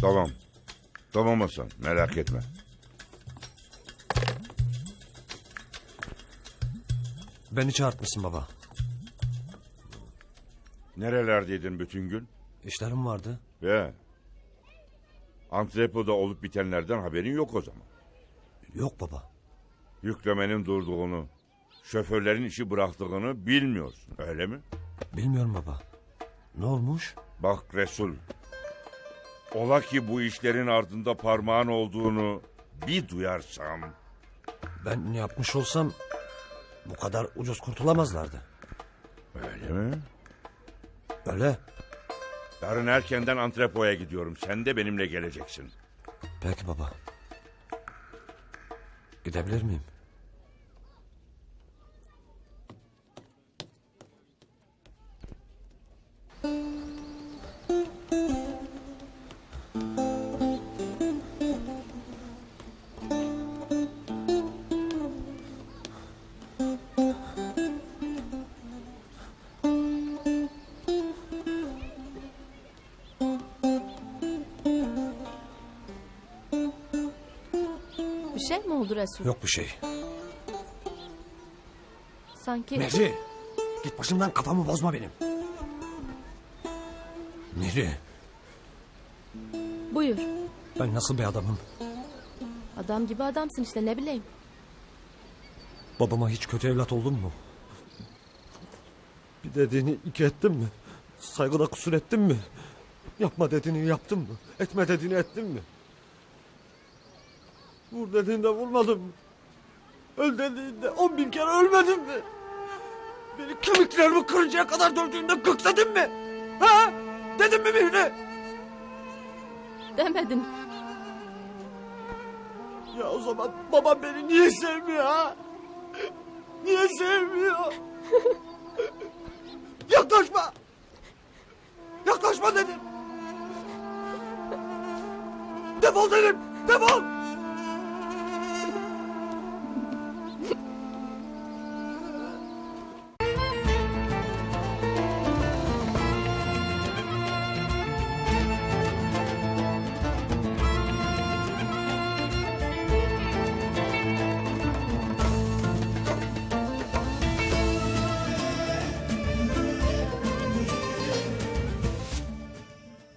Tamam. Tamam Hasan merak etme. Beni çağırtmışsın baba. Nerelerdeydin bütün gün? İşlerim vardı. Ve antrepoda olup bitenlerden haberin yok o zaman. Yok baba. Yüklemenin durduğunu, şoförlerin işi bıraktığını bilmiyorsun öyle mi? Bilmiyorum baba. Ne olmuş? Bak Resul. Ola ki bu işlerin ardında parmağın olduğunu bir duyarsam... Ben ne yapmış olsam bu kadar ucuz kurtulamazlardı. Öyle mi? Öyle. Yarın erkenden antrepoya gidiyorum. Sen de benimle geleceksin. Peki baba. Gidebilir miyim? Şey mi oldu Resul? Yok bir şey. Sanki Mehri. Git başımdan kafamı bozma benim. Mehri. buyur. Ben nasıl bir adamım? Adam gibi adamsın işte ne bileyim. Babama hiç kötü evlat oldun mu? Bir dediğini iki ettim mi? Saygıda kusur ettim mi? Yapma dediğini yaptım mı? Etme dediğini ettim mi? Vur dediğinde vurmadım mı? Öl dediğinde on bin kere ölmedim mi? Beni kemiklerimi kırıncaya kadar dövdüğünde gık dedim mi? Ha? Dedim mi Mihri? Demedin. Ya o zaman babam beni niye sevmiyor ha? Niye sevmiyor? Yaklaşma! Yaklaşma dedim! Defol dedim! Defol!